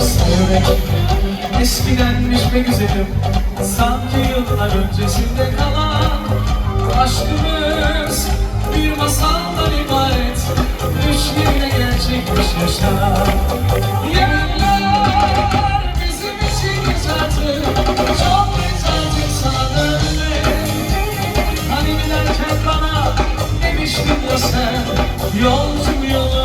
sevmek Eskidenmiş be güzelim Sanki yıllar öncesinde kalan Aşkımız. Bir masaldan ibaret Düşlerine gerçekmiş yaşanan Yarınlar bizim için geç Çok geç sana dönmek Hani giderken bana demiştin ya sen Yolcum yolunda